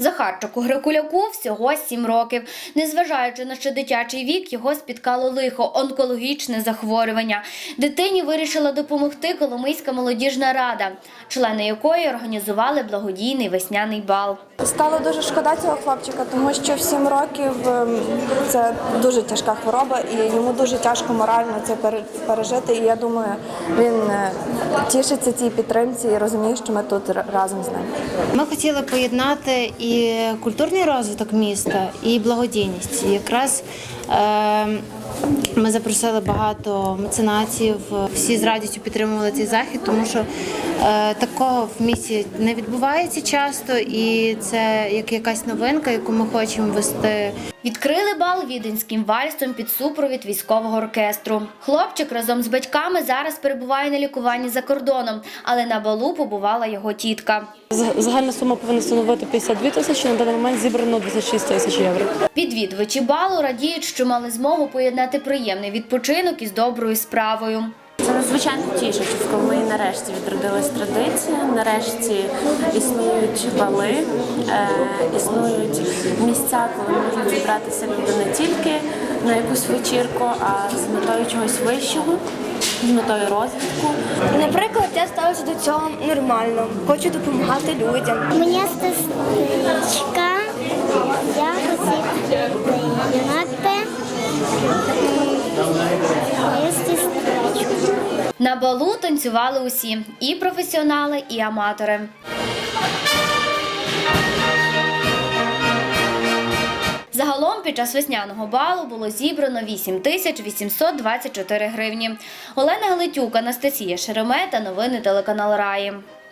Захарчику Грикуляку всього 7 років. Незважаючи на ще дитячий вік, його спіткало лихо онкологічне захворювання. Дитині вирішила допомогти Коломийська молодіжна рада, члени якої організували благодійний весняний бал. Стало дуже шкода цього хлопчика, тому що в 7 років ем, це дуже тяжка хвороба, і йому дуже тяжко морально це пере- пережити. І я думаю, він е, тішиться цій підтримці і розуміє, що ми тут разом з ним. Ми хотіли поєднати і культурний розвиток міста, і благодійність. І якраз е, ми запросили багато меценатів. Всі з радістю підтримували цей захід, тому що такого в місті не відбувається часто, і це як якась новинка, яку ми хочемо вести. Відкрили бал віденським вальсом під супровід військового оркестру. Хлопчик разом з батьками зараз перебуває на лікуванні за кордоном, але на балу побувала його тітка. Загальна сума повинна становити 52 тисячі. На даний момент зібрано 26 тисяч євро. Відвідувачі балу радіють, що мали змогу поєднати приємний відпочинок із доброю справою. Це надзвичайно тішить, Коломиї нарешті відродилась традиція, нарешті існують бали, е, існують місця, коли можуть зібратися люди не тільки на якусь вечірку, а з метою чогось вищого, з метою розвитку. Наприклад, я ставлюся до цього нормально. Хочу допомагати людям. Моя сестричка, я хотів На балу танцювали усі і професіонали, і аматори. Загалом під час весняного балу було зібрано 8 тисяч 824 гривні. Олена Галитюк, Анастасія Шеремета, новини телеканал Раї.